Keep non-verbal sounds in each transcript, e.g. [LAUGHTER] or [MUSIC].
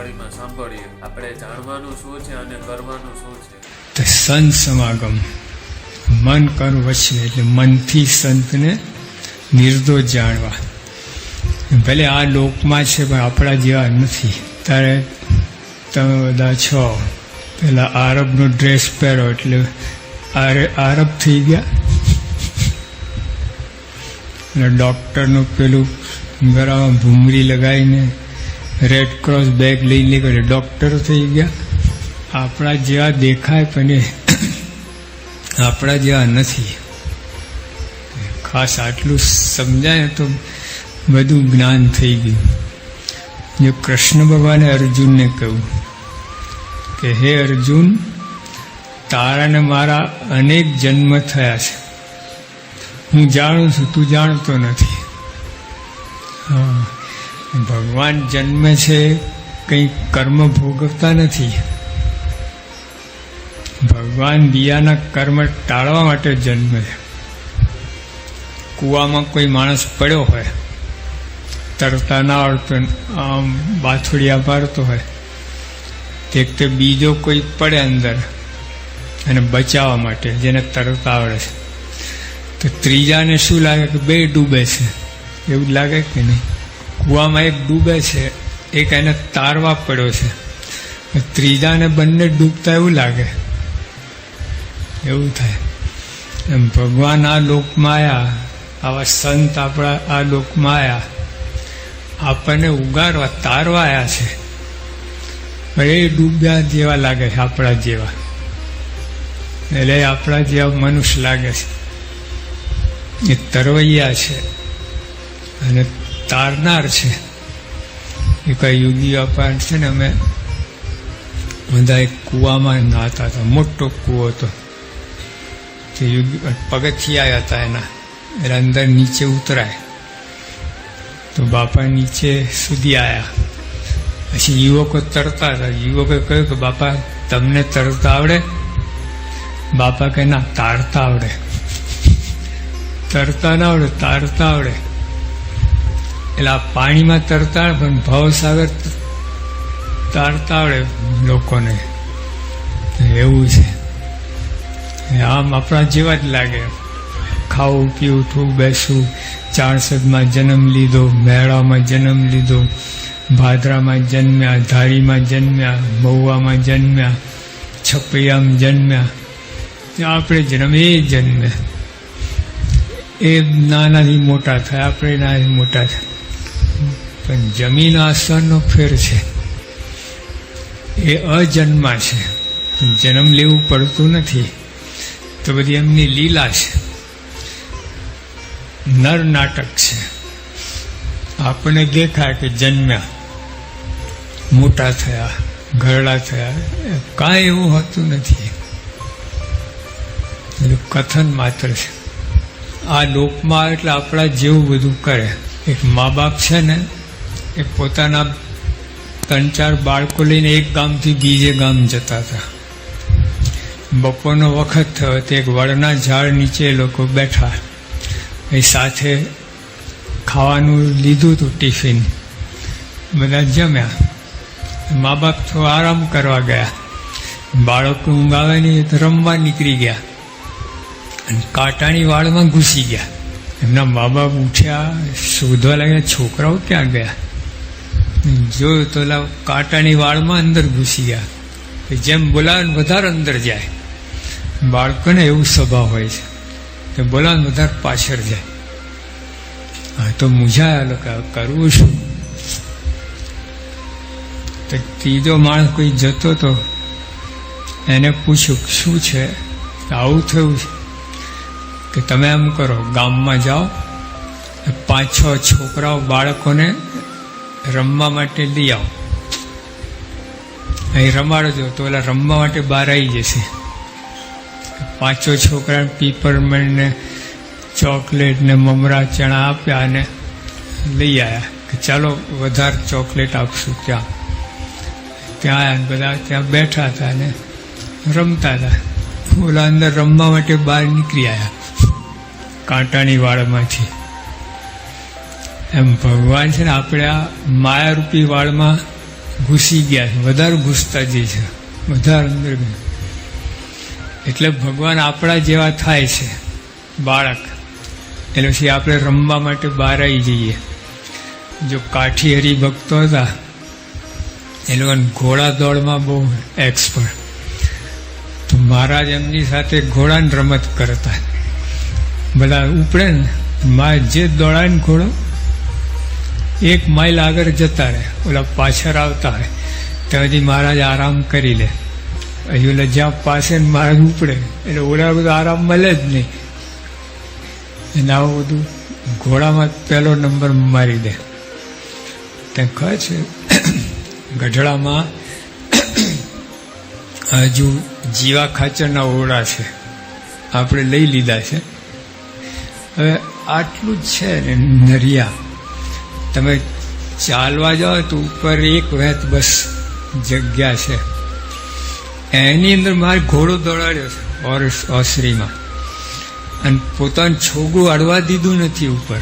વાળીમાં સાંભળીએ. આપણે જાણવાનું શું છે અને કરવાનું શું છે? તો સંત સમાગમ, મન કર વચને, એટલે મનથી સંતને નિર્દોષ જાણવા. ભલે આ લોકમાં છે, પણ આપણા જેવા નથી. ત્યારે તમે બધા છો. પેલા આરબનો ડ્રેસ પહેરો, એટલે આરે આરબ થઈ ગયા. અને ડૉક્ટરનું પેલું ગરામાં ભૂંગળી લગાવીને રેડ ક્રોસ બેગ લઈને નીકળે ડૉક્ટરો થઈ ગયા. આપણા જેવા દેખાય પણ [COUGHS] આપણા જેવા નથી. ખાસ આટલું સમજાય તો બધું જ્ઞાન થઈ ગયું. જો કૃષ્ણ ભગવાને અર્જુનને કહ્યું કે, હે અર્જુન, તારાને મારા અનેક જન્મ થયા છે. હું જાણું છું, તું જાણતો નથી. હા. ભગવાન જન્મે છે, કંઈ કર્મ ભોગવતા નથી. ભગવાન દિયાના કર્મ ટાળવા માટે જન્મે છે. કૂવામાં કોઈ માણસ પડ્યો હોય તરતા ના આવડતો આમ બાથુડિયા મારતો હોય, તે તે બીજો કોઈ પડે અંદર અને બચાવવા માટે, જેને તરતા આવડે છે. તો ત્રીજાને શું લાગે કે બે ડૂબે છે? એવું લાગે કે નહીં? કૂવામાં એક ડૂબે છે, એક એને તારવા પડ્યો છે. ત્રીજાને બંને ડૂબતા એવું લાગે. એવું થાય. એમ ભગવાન આ લોકમાં આવ્યા આવા સંત આપણા આ લોકમાં આવ્યા આપણને ઉગારવા, તારવા આવ્યા છે. એ ડૂબ્યા જેવા લાગે છે, આપણા જેવા. એટલે આપણા જેવા મનુષ્ય લાગે છે. એ તરવૈયા છે. અને તારનાર છે. એ કઈ યુગી અપાર છે ને અમે બધા એક કૂવામાં નાતા હતા. મોટો કૂવો હતો. તે યુગી પગથિયા હતા એના. એટલે અંદર નીચે ઉતરાય. તો બાપા નીચે સુધી આવ્યા પછી યુવકો તરતા હતા. યુવકોએ કહ્યું કે, બાપા, તમને તરતા આવડે? બાપા કે ના, તારતા આવડે. તરતા ના આવડે, તારતા આવડે. એટલે આ પાણીમાં તરતા પણ ભાવસાગર તારતા આવડે લોકોને એવું છે. આમ આપણા જેવા જ લાગે. ખાવું, પીવું ઉઠવું બેસવું ચાણસદમાં જન્મ લીધો, મેળામાં જન્મ લીધો, ભાદરામાં જન્મ્યા, ધારીમાં જન્મ્યા, મહુવામાં જન્મ્યા, છપૈયામાં જન્મ્યા. આપણે જન્મ એ જન્મ્યા એ નાનાથી મોટા થાય, આપણે નાનાથી મોટા થાય. પણ જમીન આસમાનનો ફેર છે. એ અજન્મા છે. જન્મ લેવું પડતું નથી. તો બધી એમની લીલા છે. નર નાટક છે. આપણને દેખાય કે જન્મ્યા. મોટા થયા, ઘરડા થયા. કાંઈ એવું હોતું નથી. એટલે કથન માત્ર છે. આ લોકમાં એટલે આપણા જેવું બધું કરે. એક મા બાપ છે ને એ પોતાના ત્રણ ચાર બાળકો લઈને એક ગામથી બીજે ગામ જતા હતા. બપોરનો વખત થયો તે એક વડના ઝાડ નીચે લોકો બેઠા. એ સાથે ખાવાનું લીધું હતું ટિફિન. બધા જમ્યા. મા બાપ તો આરામ કરવા ગયા. બાળકો ઊંઘ નહીં તો રમવા નીકળી ગયા. અને કાંટાની વાળમાં ઘૂસી ગયા. એમના મા બાપ ઉઠ્યા, શોધવા લાગ્યા, છોકરાઓ ક્યાં ગયા? જોયું તો કાંટાની વાળમાં અંદર ઘૂસી ગયા. જેમ બોલાવે વધારે અંદર જાય. બાળકોને એવું સ્વભાવ હોય છે કે બોલાવે વધારે પાછળ જાય. હા, તો મૂંઝાયા કરવું શું? તો ત્રીજો માણસ કોઈ જતો તો એને પૂછ્યું શું છે? આવું થયું છે કે તમે એમ કરો, ગામમાં જાઓ, પાંચ છ છોકરાઓ બાળકોને રમવા માટે લઈ આવો. અહીં રમાડજો તો ઓલા રમવા માટે બહાર આવી જશે. પાંચો છોકરાને પીપરમેન્ટ ને ચોકલેટ ને મમરા ચણા આપ્યા અને લઈ આવ્યા કે ચાલો વધારે ચોકલેટ આપશું ત્યાં. ત્યાં બધા ત્યાં બેઠા હતા ને રમતા હતા. ઓલા અંદર રમવા માટે બહાર નીકળી આવ્યા કાંટાની વાળમાંથી એમ ભગવાન છે ને આપણે આ માયારૂપી વાળમાં ઘૂસી ગયા છે. વધારે ઘૂસતા જઈ છે. વધારે અંદર એટલે ભગવાન આપણા જેવા થાય છે. બાળક. એટલે પછી આપણે રમવા માટે બહાર આવી જઈએ. જો કાઠી હરિભક્તો હતા, એ લોકોને ઘોડા દોડમાં બહુ એક્સપર્ટ તો મહારાજ એમની સાથે ઘોડાની રમત કરતા. બધા ઉપડે ને મા જે દોડાય ને ઘોડો એક માઇલ આગળ જતા રહે. ઓલા પાછળ આવતા હોય ત્યાં સુધી મહારાજ આરામ કરી લે. અહીં ઓલા જ્યાં પાસે મહારાજ ઉપડે. એટલે ઓલા બધું આરામ મળે જ નહીં. એને આવું બધું ઘોડામાં પહેલો નંબર મારી દે. ત્યાં કહે છે, ગઢડામાં હજુ જીવા ખાચરના ઓરડા છે. આપણે લઈ લીધા છે. હવે આટલું જ છે ને નરિયા. તમે ચાલવા જાઓ તો ઉપર એક વેત બસ જગ્યા છે. એની અંદર મારે ઘોડો દોડાડ્યો છે ઓર ઓસરીમાં. અને પોતાનું છોગું અડવા દીધું નથી ઉપર.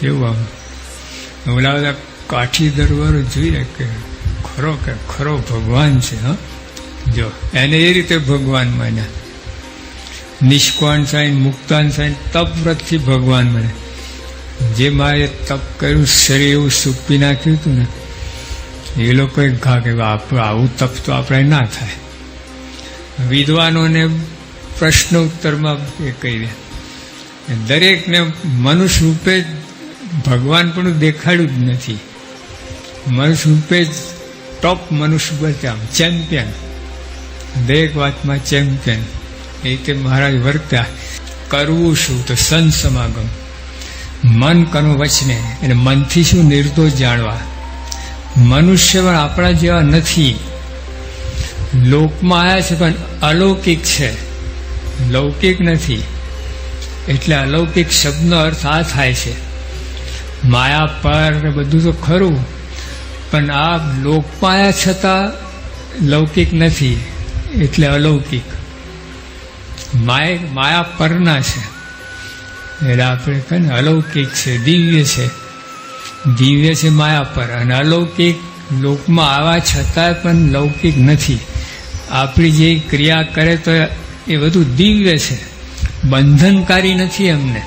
કેવું આમ? ઓલા બધા કાઠી દરવારો જોઈએ કે ખરો કે ખરો ભગવાન છે, હા? જો, એને એ રીતે ભગવાન માન્યા. નિષ્કોણ સાઈન મુક્તાન સાઈન તપ વ્રતથી ભગવાન મને જે મારે તપ કર્યું, શરીર એવું સૂપી નાખ્યું હતું ને, એ લોકોએ કહા કે આપણે આવું તપ તો આપણે ના થાય. વિદ્વાનોને પ્રશ્ન ઉત્તરમાં એ કહી દે દરેકને મનુષ્ય રૂપે ભગવાન પણ દેખાડ્યું જ નથી. મનુષ્ય રૂપે જ ટોપ મનુષ્ય બચ્યા ચેમ્પિયન દરેક વાતમાં ચેમ્પિયન એ રીતે મહારાજ વર્ત્યા. કરવું શું? તો સંત સમાગમ. મન કનું વચને એટલે મનથી શું નિર્દોષ જાણવા? મનુષ્ય પણ આપણા જેવા નથી. લોકમાં આવ્યા છે પણ અલૌકિક છે. લૌકિક નથી. એટલે અલૌકિક શબ્દનો અર્થ આ થાય છે. માયા પર બધું તો ખરું, પણ આ લોકમાયા છતાં લૌકિક નથી, એટલે અલૌકિક. માય, માયા પરના છે. એટલે આપણે કહે ને, અલૌકિક છે, દિવ્ય છે. દિવ્ય છે માયા પર અને અલૌકિક લોકમાં આવા છતાં પણ લૌકિક નથી. આપણી જે ક્રિયા કરે તો એ બધું દિવ્ય છે. બંધનકારી નથી એમને.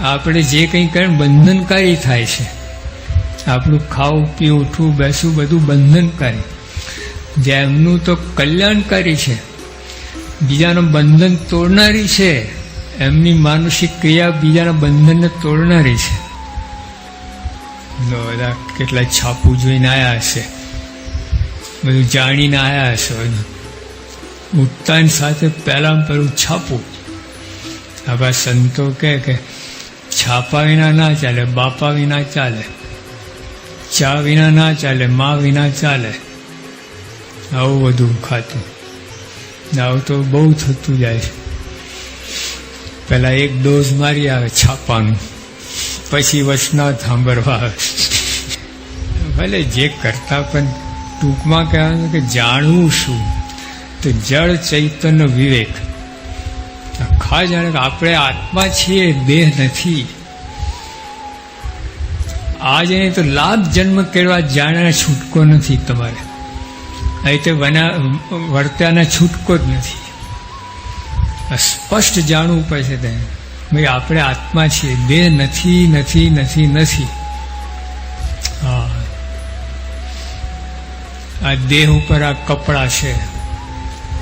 આપણે જે કંઈ કરે બંધનકારી થાય છે. આપણું ખાવું, પીવું, ઉઠવું, બેસવું બધું બંધનકારી. જે એમનું તો કલ્યાણકારી છે. બીજાનું બંધન તોડનારી છે. એમની માનસિક ક્રિયા બીજાના બંધનને તોડનારી છે. બધા કેટલા છાપું જોઈને આવ્યા હશે. બધું જાણીને આવ્યા હશે બધું. ઉત્તાન સાથે પહેલાં પહેલું છાપું. આપણા સંતો કહે કે છાપા વિના ના ચાલે, બાપા વિના ચાલે. ચા વિના ના ચાલે, મા વિના ચાલે. આવું બધું ખાતું. આવું તો બહુ થતું જાય છે. પહેલાં એક ડોઝ મારી આવે છાપાનું. પછી વચના સાંભળવા આવે. ભલે જે કરતા પણ ટૂંકમાં કહેવાનું કે જાણવું શું તો જળ ચૈતન્ય વિવેક. આખા જાણે આપણે આત્મા છીએ, દેહ નથી. આજે તો લાભ જન્મ કેળવા જાણે છૂટકો નથી તમારે. અહીં તે વર્ત્યાના છૂટકો જ નથી. સ્પષ્ટ જાણવું પડશે તેને ભાઈ, આપણે આત્મા છીએ. દેહ નથી નથી નથી નથી. હા. આ દેહ ઉપર આ કપડાં છે.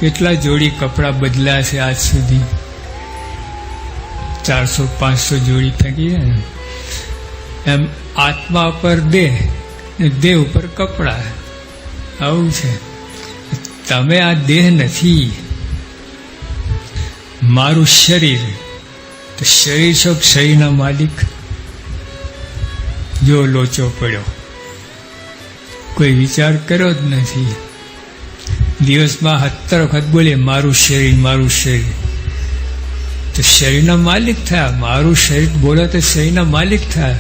કેટલા જોડી કપડાં બદલ્યા છે આજ સુધી? ચારસો, પાંચસો જોડી ફેંકી જાય ને. એમ આત્મા પર દેહ દેહ ઉપર કપડાં. આવું છે. તમે આ દેહ નથી. મારું શરીર, તો શરીર છો શરીરના માલિક? જો લોચો પડ્યો. કોઈ વિચાર કર્યો જ નથી. દિવસમાં સત્તર વખત બોલે, મારું શરીર મારું શરીર. તો શરીરના માલિક થયા. મારું શરીર બોલે તો શરીરના માલિક થયા.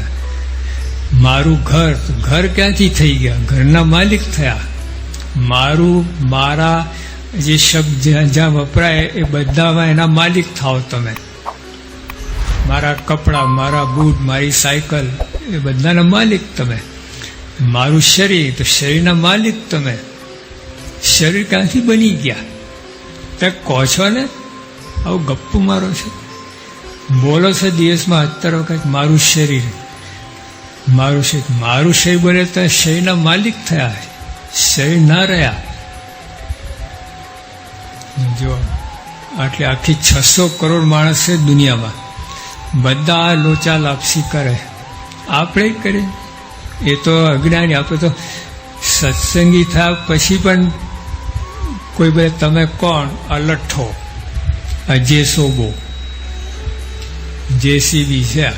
મારું ઘર ઘર ક્યાંથી થઈ ગયા? ઘરના માલિક થયા. મારું, મારા જે શબ્દ જ્યાં જ્યાં વપરાય એ બધામાં એના માલિક થાઓ તમે. મારા કપડાં, મારા બૂટ, મારી સાયકલ, એ બધાના માલિક તમે. મારું શરીર, તો શરીરના માલિક તમે. શરીર ક્યાંથી બની ગયા? તે કહો છો ને? આવું ગપ્પુ મારો છે? બોલો છે દિવસમાં અત્તર વખત, મારું શરીર મારું શરીર મારું શરીર બોલે તો શરીરના માલિક થયા શરીર ના રહ્યા. જો આટલી આખી છસો કરોડ માણસ છે દુનિયામાં, બધા આ લોચા લાપસી કરે. આપણે કરીએ. એ તો અજ્ઞાની, આપણે તો સત્સંગી થયા પછી પણ કોઈ બે તમે કોણ? અલઠ્ઠો. આ જેસોબો જેસીબી છે. આ.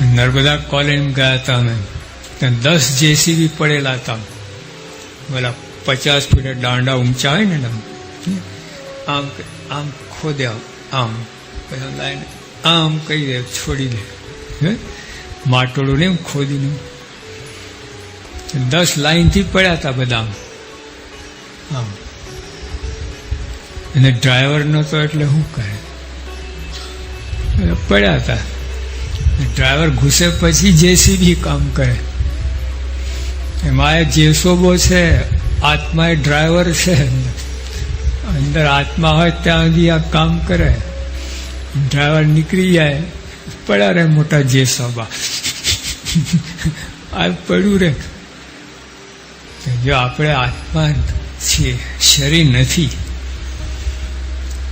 નર્મદા કોલોની ગયા હતા અમે. ત્યાં દસ જેસીબી પડેલા હતા. બોલા પચાસ ફૂટ દાંડા ઊંચા હોય ને આમ આમ આમ ખોદે આમ. પછી લાઈને આમ કહી દે, છોડી દે. હે? માટોળું ને ખોદીને. દસ લાઈનથી પડ્યા હતા બધા આમ. અને ડ્રાઈવર તો એટલે શું કહે? પડ્યા હતા ડ્રાઈવર ઘૂસે પછી જેસીબી કામ કરે. એમાં એ જેસોબો છે આત્મા એ ડ્રાઈવર છે. અંદર આત્મા હોય ત્યાં સુધી આ કામ કરે. ડ્રાઈવર નીકળી જાય. પડ્યા રહે મોટા જે જેસોબા આ પડ્યું રે જો આપણે આત્મા છીએ, શરીર નથી,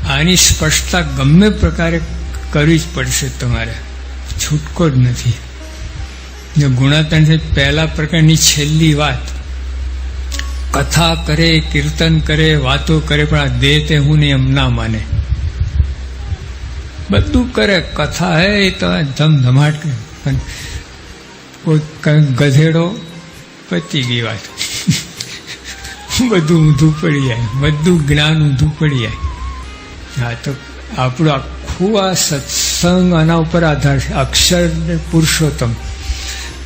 આની સ્પષ્ટતા ગમે પ્રકારે કરવી જ પડશે તમારે. છૂટકો જ નથી. છે, પહેલા પ્રકારની છેલ્લી વાત. કથા કરે, કીર્તન કરે, વાતો કરે, પણ આ દેહ તે હું એમ ના માને. બધું કરે, કથા હે, એ તો ધમધમાટ કંઈ ગધેડો પતી ગઈ વાત. બધું ઊંધું પડી જાય. બધું જ્ઞાન ઊંધું પડી જાય. હા, તો આપણું આખું આ સત્સંગ આના ઉપર આધાર છે. અક્ષર ને પુરુષોત્તમ.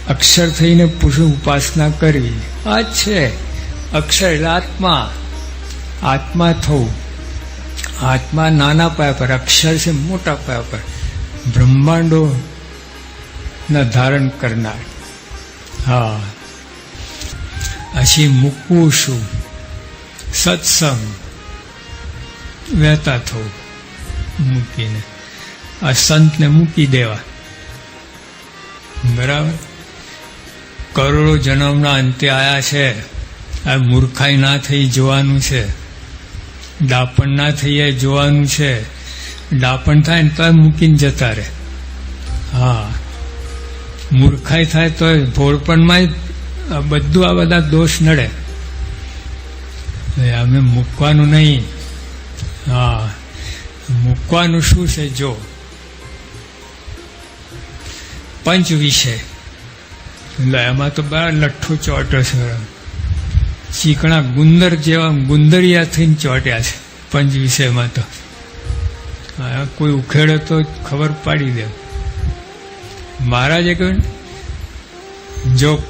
અક્ષર થઈને પુરુષ ઉપાસના કરવી. આ છે. અક્ષર એટલે આત્મા આત્મા થવું. આત્મા નાના પાયા પર અક્ષર છે મોટા પાયા પર, બ્રહ્માંડો ના ધારણ કરનાર. હા. પછી મૂકવું શું સત્સંગ વહેતા થવું. મૂકીને. આ સંતને મૂકી દેવા. બરાબર? કરોડો જન્મના અંતે આયા છે. આ મૂર્ખાઈ ના થઈ જોવાનું છે. ડાપણ ના થઈ જોવાનું છે. ડાપણ થાય ને તો મૂકીને જતા રહે. હા. મૂર્ખાઈ થાય તો ભોળપણમાં બધું આ બધા દોષ નડે. અમે મૂકવાનું નહીં. હા. મૂકવાનું શું છે જો? પંચ વિષય. એટલે એમાં તો બરા લઠ્ઠું ચોટો છે ચીકણા ગુંદર જેવા ગુંદરિયા થઈને ચોટ્યા છે. પંચ વિષયમાં તો. કોઈ ઉખેડે તો ખબર પાડી દે. મહારાજે કહ્યું, જો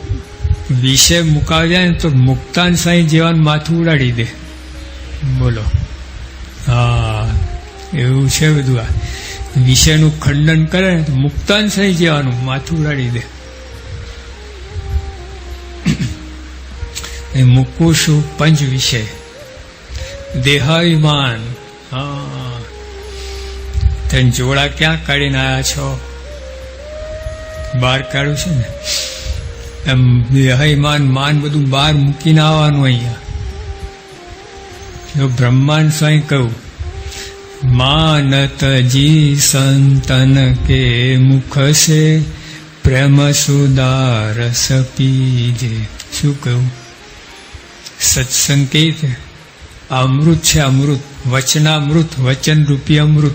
વિષય મુકાવી જાય ને તો મુક્તાન સાંઈ જેવાનું માથું ઉડાડી દે. બોલો. હા, એવું છે બધું આ. વિષયનું ખંડન કરે ને તો મુક્તાન સાંઈ જેવાનું માથું ઉડાડી દે. મૂકવું શું પંચ વિશે. દેહાભિમાન હા. તને જોડા ક્યાં કાઢીને આવ્યા છો? બહાર કાઢ્યું છે ને? એમ દેહાભિમાન માન બધું બહાર મૂકીને આવવાનું અહીંયા. જો બ્રહ્માંડ સ્વાઈ કહું માનત જી સંતન કે મુખ છે પ્રેમ સુદારસ પીજે. શું કહ્યું સત્સંગ કેવી રીતે અમૃત છે અમૃત, વચનામૃત વચન રૂપી અમૃત,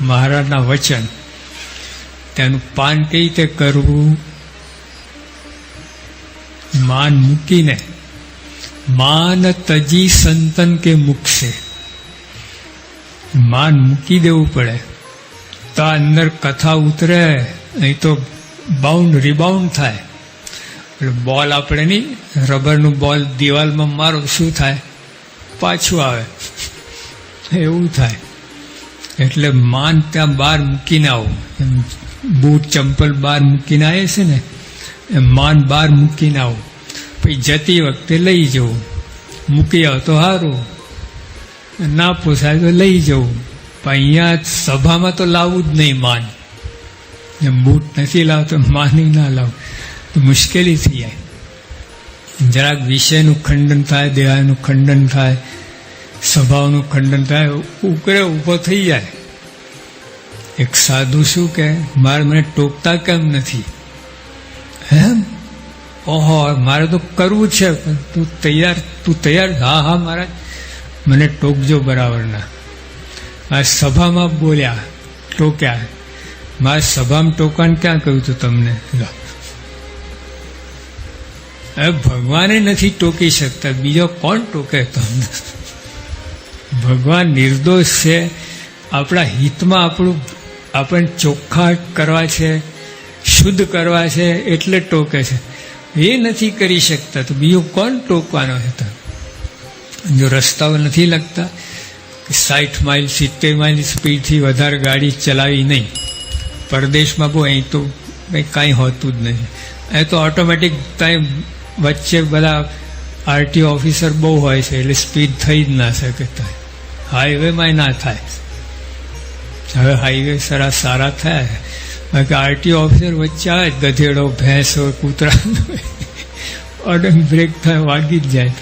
મહારાજના વચન. તેનું પાન કઈ રીતે કરવું? માન મૂકીને. માન તજી સંતન કે મૂકશે માન મૂકી દેવું પડે. તો અંદર કથા ઉતરે, નહીં તો બાઉન્ડ રિબાઉન્ડ થાય. એટલે બોલ આપણે નહીં, રબરનું બોલ દિવાલમાં મારો, શું થાય? પાછું આવે. એવું થાય. એટલે માન ત્યાં બહાર મૂકીને આવું. એમ બૂટ, ચંપલ બહાર મૂકીને આવે છે ને, એમ માન બહાર મૂકીને આવું. પછી જતી વખતે લઈ જવું. મૂકી આવ તો સારું ના પોસાય તો લઈ જવું. પણ અહીંયા સભામાં તો લાવવું જ નહીં માન. એમ બૂટ નથી લાવતો, માની ના લાવ. તો મુશ્કેલી થઈ જાય. જરાક વિષયનું ખંડન થાય દેહાનું ખંડન થાય, સ્વભાવનું ખંડન થાય, ઉકરે ઊભો થઈ જાય. એક સાધુ શું કે, મારે મને ટોકતા કેમ નથી? એમ? ઓહો, મારે તો કરવું છે, પણ તું તૈયાર તું તૈયાર હા હા મારા મને ટોકજો બરાબરના. આ સભામાં બોલ્યા, ટોક્યા. મારે સભામાં ટોકાણ ક્યાં કહ્યું હતું તમને? ભગવાને નથી ટોકી શકતા. બીજો કોણ ટોકે તમને? ભગવાન નિર્દોષ છે. આપણા હિતમાં આપણું આપણને ચોખ્ખા કરવા છે, શુદ્ધ કરવા છે, એટલે ટોકે છે. એ નથી કરી શકતા. તો બીજું કોણ ટોકવાનો છે જો રસ્તાઓ નથી લગતા સાઠ માઇલ, સિત્તેર માઇલ સ્પીડથી વધારે ગાડી ચલાવી નહીં. પરદેશમાં બહુ અહીં તો કાંઈ હોતું જ નથી અહીં તો ઓટોમેટિક ત્યાં વચ્ચે બધા આરટી ઓફિસર બહુ હોય છે, એટલે સ્પીડ થઈ જ ના શકે હાઈવેમાં ના થાય. હવે હાઈવે સારા સારા થયા. બાકી આરટી ઓફિસર વચ્ચે આવે ગધેડો, ભેંસ હોય કૂતરા અડંગ બ્રેક થાય, વાગી જ જાય.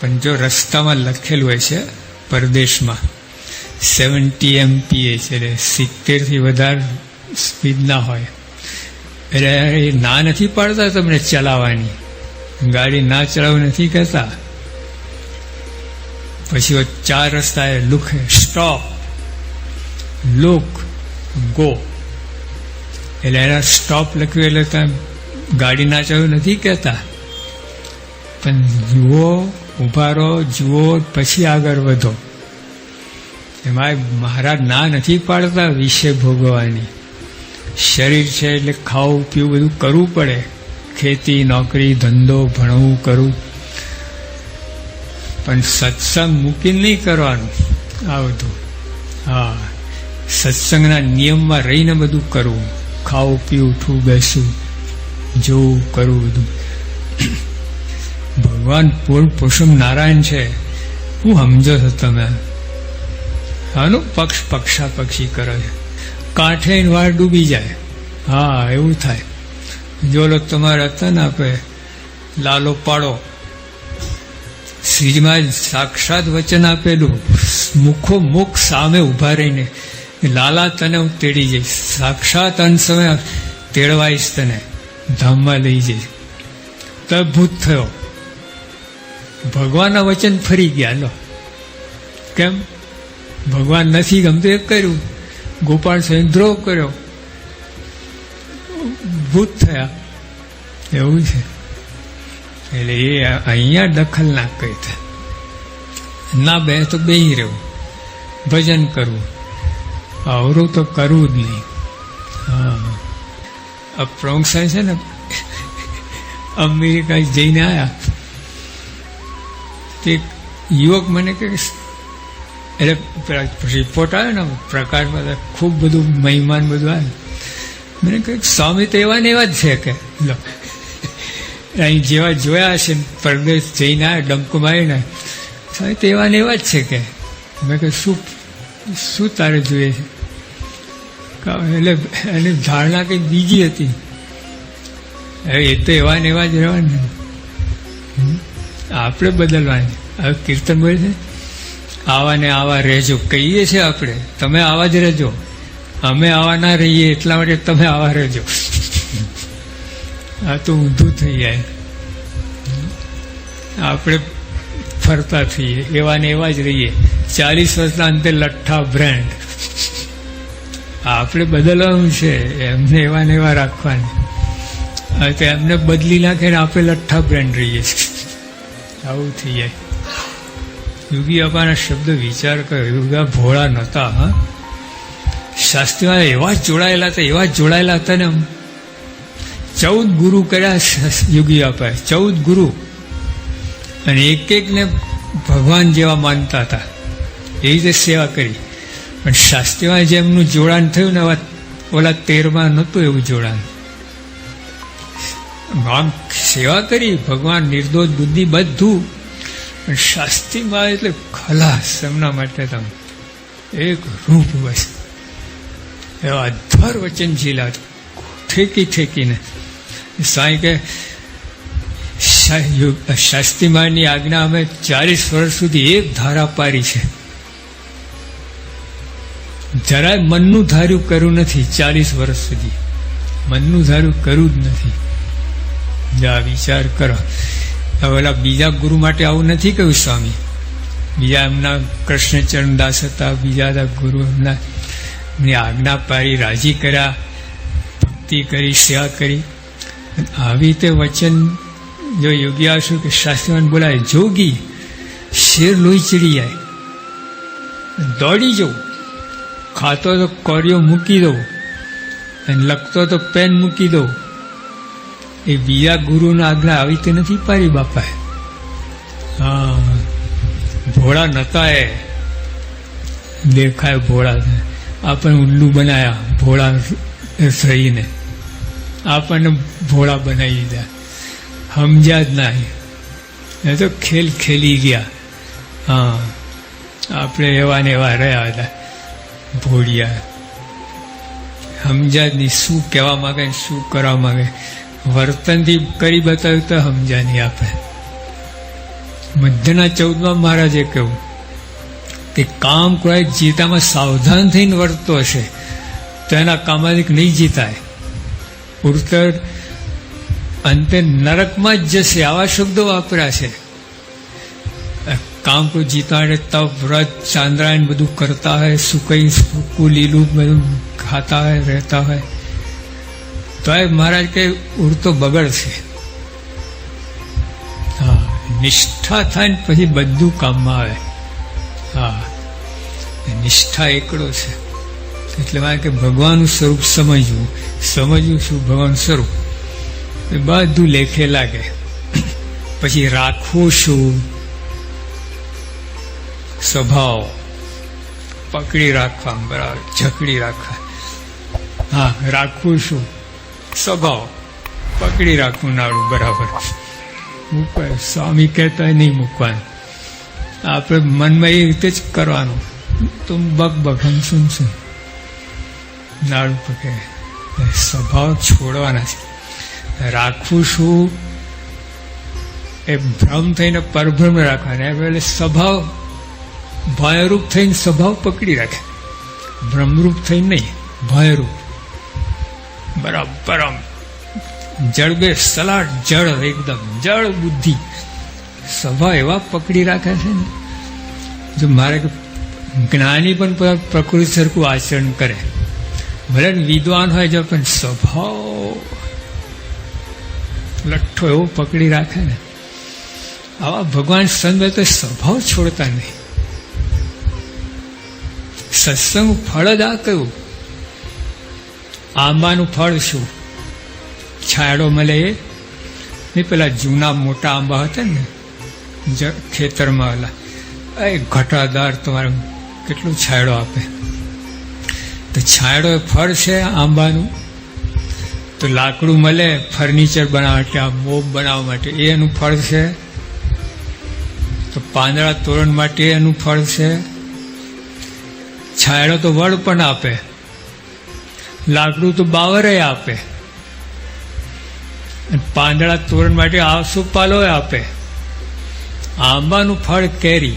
પણ જો રસ્તામાં લખેલું હોય છે, પરદેશમાં સેવન્ટી એમપીએચ એટલે સિત્તેરથી વધારે સ્પીડ ના હોય. એટલે એ ના નથી પાડતા તમને ચલાવવાની. ગાડી ના ચલાવવા નથી કહેતા. પછી ચાર રસ્તા લુક સ્ટોપ લુક ગો એટલે એના સ્ટોપ લખ્યું એટલે તમે ગાડી ના ચલાવવું નથી કહેતા. પણ જુઓ, ઊભા રહો, જુઓ, પછી આગળ વધો. એમાં મહારાજ ના નથી પાડતા વિષય ભોગવવાની. શરીર છે એટલે ખાવું, પીવું બધું કરવું પડે. ખેતી, નોકરી, ધંધો, ભણવું, કરવું. પણ સત્સંગ મૂકીને નહીં કરવાનું. આ બધું. હા. સત્સંગના નિયમમાં રહીને બધું કરવું. ખાવું, પીવું, ઉઠવું, બેસવું, જોવું, કરવું બધું. ભગવાન પૂર્ણ પુરુષમ નારાયણ છે. હું સમજો છો તમે. આનું પક્ષ પક્ષા પક્ષી કરે છે. કાંઠે વાળ ડૂબી જાય. હા, એવું થાય. જો લોક તમારે હતા આપે, લાલો પાડો. શ્રીજીમાં સાક્ષાત વચન આપેલું, મુખો મુખ સામે ઊભા રહીને, લાલા તને હું તેડી જઈશ. સાક્ષાત અંત સમય તેડવાઈશ તને, ધામમાં લઈ જઈશ. તભૂત થયો. ભગવાનના વચન ફરી ગયા, લો. કેમ? ભગવાન નથી ગમતું એ કર્યું. સ્વયં દ્રોહ કર્યો. ભૂત થયા. એવું છે. એટલે એ અહીંયા દખલ ના કહી ના બે તો બેહી રહેવું ભજન કરવું. અવરું તો કરવું જ નહીં. હા. પ્રમુખ સાહેબ છે ને અમેરિકા જઈને આવ્યા તે યુવક મને કે એટલે રિપોર્ટ આવ્યો ને પ્રકાશમાં ખૂબ બધું મહેમાન બધું આવે. મને કહ્યું સ્વામી, તો એવા ને એવા જ છે કે. લો. અહીં જેવા જોયા હશે પરદેશ જઈને આવ્યા, ડંકો મારીને સ્વામી, તો એવા ને એવા જ છે કે. મેં કહ્યું, શું શું તારે જોઈએ? છે એટલે એની ધારણા કંઈક બીજી હતી. એ તો એવા ને એવા જ રહેવાના. આપણે બદલવાની. હવે કીર્તન બોલે છે? આવા ને આવા રહેજો. કહીએ છીએ આપણે, તમે આવા જ રહેજો. અમે આવા ના રહીએ એટલા માટે તમે આવા રહેજો. આ તો ઊંધું થઈ જાય. આપણે ફરતા થઈએ એવા ને એવા જ રહીએ. ચાલીસ વર્ષના અંતે લઠ્ઠા બ્રાન્ડ. આપણે બદલવાનું છે, એમને એવા ને એવા રાખવાની. તો એમને બદલી નાખે ને આપણે લઠ્ઠા બ્રાન્ડ રહીએ છીએ. આવું થઈ જાય. યોગી આપાના શબ્દ વિચાર કર્યો યોગા ભોળા નહોતા, હા. શાસ્ત્રીમાં એવા જ જોડાયેલા હતા, એવા જ જોડાયેલા હતા ને ચૌદ ગુરુ કર્યા યોગી બાપાએ ચૌદ ગુરુ. અને એક એકને ભગવાન જેવા માનતા હતા. એ રીતે સેવા કરી. પણ શાસ્ત્રીમાં જેમનું જોડાણ થયું ને ઓલા તેરમાં નહોતું એવું જોડાણ. આમ સેવા કરી, ભગવાન નિર્દોષ બુદ્ધિ બધું પણ શાસ્ત્રીમાં એટલે ખલાસ એમના માટે તમે એક રૂપ બસ એવા અધર વચનશીલા ઠેકી ઠેકીને. સાંઈ કે શાસ્ત્રીમાની આજ્ઞા અમે ચાલીસ વર્ષ સુધી એક ધારા પારી છે. જરાય મનનું ધાર્યું કર્યું નથી ચાલીસ વર્ષ સુધી. મનનું ધાર્યું કર્યું જ નથી. જા વિચાર કરો. ઓલા બીજા ગુરુ માટે આવું નથી કહ્યું સ્વામી. બીજા એમના કૃષ્ણચરણ દાસ હતા, બીજા ગુરુ એમના. એમની આજ્ઞા પાડી રાજી કર્યા, ભક્તિ કરી, સેવા કરી. આવી રીતે વચન જો યોગી આવશું કે શાસ્ત્રીવાન બોલાય, જોગી શેર લોહી ચડી જાય. દોડી જવું. ખાતો તો કોરિયો મૂકી દઉં અને લખતો તો પેન મૂકી દઉં એ બીજા ગુરુના આજ્ઞા આવી તે નથી પાડી બાપાએ? હા ભોળા નતા એ દેખાય ભોળા આપણને ઉલ્લુ બનાયા ભોળા થઈને આપણને ભોળા બનાવી દીધા. સમજ્યા જ નહીં. એ તો ખેલ ખેલી ગયા. હા આપણે એવા ને એવા રહ્યા હતા ભોળિયા. સમજ્યા જ નહીં શું કહેવા માંગે શું કરવા માંગે. વર્તનથી કરી બતાવ્યું તો સમજા નહીં આપે. મધ્યના ચૌદમાં મહારાજે કહ્યું કે કામ કોઈ જીતામાં સાવધાન થઈને વર્તતો હશે, તો એના કામાદિક નહીં જીતાય. પૂરતર અંતે નરકમાં જ જશે, આવા શબ્દો વાપર્યા છે. કામ કોઈ જીતાડે તપ વ્રત, ચાંદ્રાયણ બધું કરતા હોય, સુકઈ, સૂકું, લીલું બધું ખાતા હોય, રહેતા હોય. તો એ મહારાજ કે ઉડતો બગડશે હા, નિષ્ઠા થાય ને પછી બધું કામમાં આવે. હા નિષ્ઠા એકડો છે. એટલે મારે કે ભગવાનનું સ્વરૂપ સમજવું. સમજવું શું? ભગવાન સ્વરૂપ. એ બધું લેખે લાગે. પછી રાખવું શું? સ્વભાવ. પકડી રાખવા બરાબર, જકડી રાખવા. હા, રાખવું શું? સ્વભાવ પકડી રાખવું નાડું બરાબર. મૂકવા સ્વામી કહેતા નહીં મૂકવાનું આપણે મનમાં એ રીતે જ કરવાનું. તો બક બક હમ સુન સુન નાળું પકડે સ્વભાવ છોડવાના છે. રાખવું શું એ ભ્રમ થઈને પરભ્રમ રાખવાના. એટલે સ્વભાવ ભયરૂપ થઈને સ્વભાવ પકડી રાખે. ભ્રમરૂપ થઈને નહીં, ભયરૂપ. બરાબર આમ જળબે સલાડ જળ એકદમ, જળ બુદ્ધિ. સભા એવા પકડી રાખે છે ને, જો મારે જ્ઞાની પણ પ્રકૃતિ સરખું આચરણ કરે. ભલે વિદ્વાન હોય જો, પણ સ્વભાવ લઠ્ઠો એવો પકડી રાખે ને. આવા ભગવાન સંત તો સ્વભાવ છોડતા નહીં. સત્સંગ ફળ જ આ કયું? આંબાનું ફળ શું? છાયડો મળે એ? નહીં પેલા જૂના મોટા આંબા હતા ને, જ ખેતરમાં ઓલા એ ઘટાદાર તમારે કેટલું છાયડો આપે. તો છાયડો એ ફળ છે આંબાનું? તો લાકડું મળે ફર્નિચર બનાવવા માટે, આ મોબ બનાવવા માટે, એ એનું ફળ છે? તો પાંદડા તોરણ માટે એનું ફળ છે? છાયડો તો વડ પણ આપે. લાકડું તો બાવરે આપે. પાંદડા તોરણ માટે આસોપાલો આપે. આંબાનું ફળ કેરી.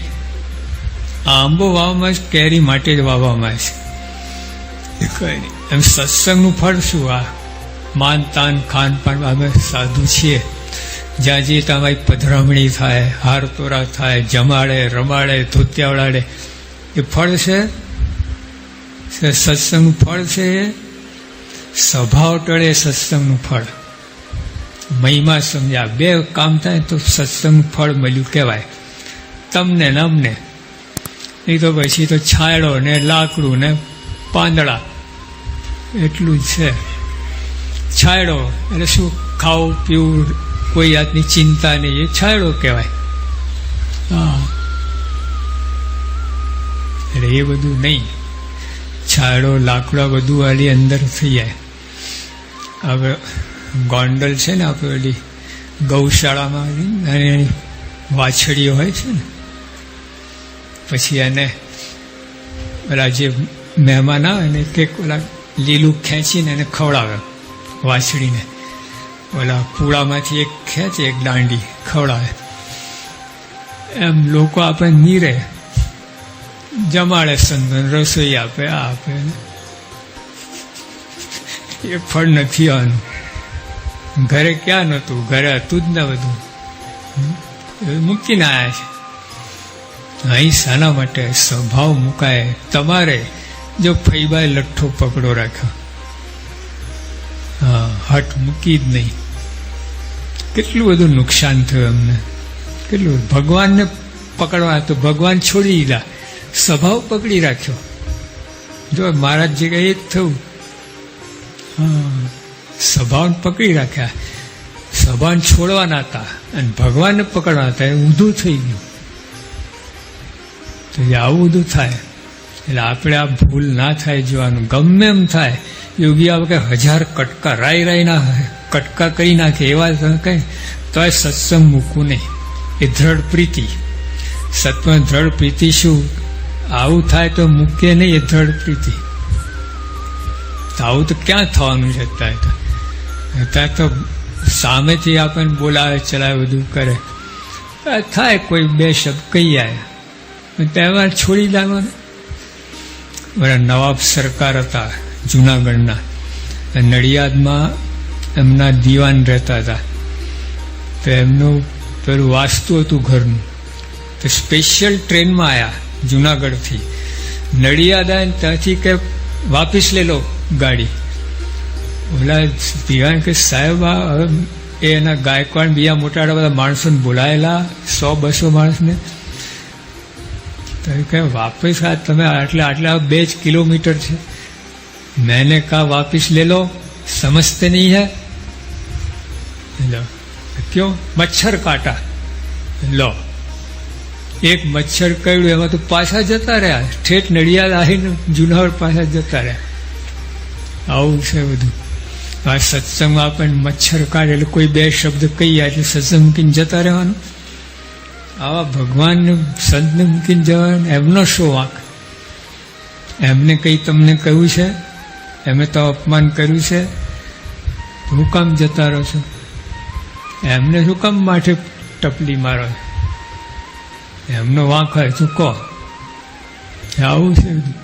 આંબો વાવવામાં છે કેરી માટે જ વાવવામાં છે. એમ સત્સંગનું ફળ શું? આ માન, તાન, ખાન પાન અમે સાધુ છીએ. જ્યાં જે તમારી પધરામણી થાય હાર તોરા થાય, જમાડે, રમાડે ધોતિયા ઉડાડે એ ફળ છે? સત્સંગનું ફળ છે સ્વભાવ ટળે સત્સંગનું ફળ. મહિમા સમજ્યા. બે કામ થાય તો સત્સંગનું ફળ મળ્યું કહેવાય. તમને ને અમને. નહીં તો પછી તો છાંયડો ને લાકડું ને પાંદડા. એટલું જ છે. છાંયડો એટલે શું? ખાવું, પીવું, કોઈ જાતની ચિંતા નહીં. એ છાંયડો કહેવાય. હા. એટલે એ બધું નહીં. છાંયડો, લાકડા બધું આલી અંદર થઈ જાય. હવે ગોંડલ છે ને આપણે ઓલી ગૌશાળામાં એની વાછડીઓ હોય છે ને. પછી એને પેલા જે મહેમાન આવે ને કે ઓલા લીલું ખેંચીને એને ખવડાવે વાછડીને. ઓલા પૂળામાંથી એક ખેંચે, એક દાંડી ખવડાવે. એમ લોકો આપણે નીરે જમાડે સંતન, રસોઈ આપે, આ આપે. એ ફળ નથી આવવાનું ઘરે ક્યાં નહોતું? ઘરે હતું જ ને બધું. મૂકીને આવ્યા છે. અહીં શાના માટે સ્વભાવ મુકાય. તમારે જો ફૈબાએ લઠ્ઠો પકડો રાખ્યો. હા હટ મૂકી જ નહીં. કેટલું બધું નુકસાન થયું અમને કેટલું ભગવાનને પકડવા, તો ભગવાન છોડી દીધા. સ્વભાવ પકડી રાખ્યો. જો મહારાજ જગ્યાએ એ જ થયું. સ્વભાવ પકડી રાખ્યા. સભાન છોડવાના હતા અને ભગવાનને પકડવાના હતા. એ ઊંધું થઈ ગયું. તો એ આવું બધું થાય. એટલે આપણે આ ભૂલ ના થાય જોવાનું ગમે એમ થાય. યોગી આ કે હજાર કટકા રાઈ રાઈના કટકા કરી નાખે એવા કઈ. તો એ સત્સંગ મૂકવું નહીં. એ દ્રઢ પ્રીતિ. સત્વ દ્રઢ પ્રીતિ શું? આવું થાય તો મૂકે નહીં એ દ્રઢ પ્રીતિ. આવું તો ક્યાં થવાનું છે અત્યારે તો? અત્યારે તો સામેથી આપણને બોલાવે, ચલાવે, બધું કરે. થાય કોઈ બે શબ્દ, કહી આવ્યા તહેવાર છોડી દેવાનો. મારા નવાબ સરકાર હતા, જુનાગઢના. નડિયાદમાં એમના દીવાન રહેતા હતા. તો એમનું પેલું વાસ્તુ હતું ઘરનું. તો સ્પેશિયલ ટ્રેનમાં આવ્યા જુનાગઢથી. નડિયાદ આવ્યા ત્યાંથી કે વાપીસ લઈ લો. ગાડી. ઓલા પીવાન કે સાહેબ, આ હવે એ એના ગાયકવાડ બીજા મોટા બધા માણસોને બોલાયેલા, સો બસો માણસને. તો કે વાપસ આ તમે આટલા આટલા બે જ કિલોમીટર છે. મેને કા વાપિસ લે લો, સમજતે નહીં હે. લો, ક્યો? મચ્છર કાંટા. લો, એક મચ્છર કયું એમાં તો પાછા જતા રહ્યા. ઠેઠ નડિયાદ આવીને જુનાવર પાછા જતા રહ્યા. આવું છે બધું. આ સત્સંગમાં આપણને મચ્છર કાઢે એટલે કોઈ બે શબ્દ કહીએ એટલે સત્સંગ મૂકીને જતા રહેવાનું. આવા ભગવાનને સંતને મૂકીને જવાનું, એમનો શું વાંક? એમને કંઈ તમને કહ્યું છે? એમને તો અપમાન કર્યું છે? હું કામ જતા રહો છો? એમને શું કામ માથે ટપલી મારો? એમનો વાંક હોય તું કહો. આવું છે બધું.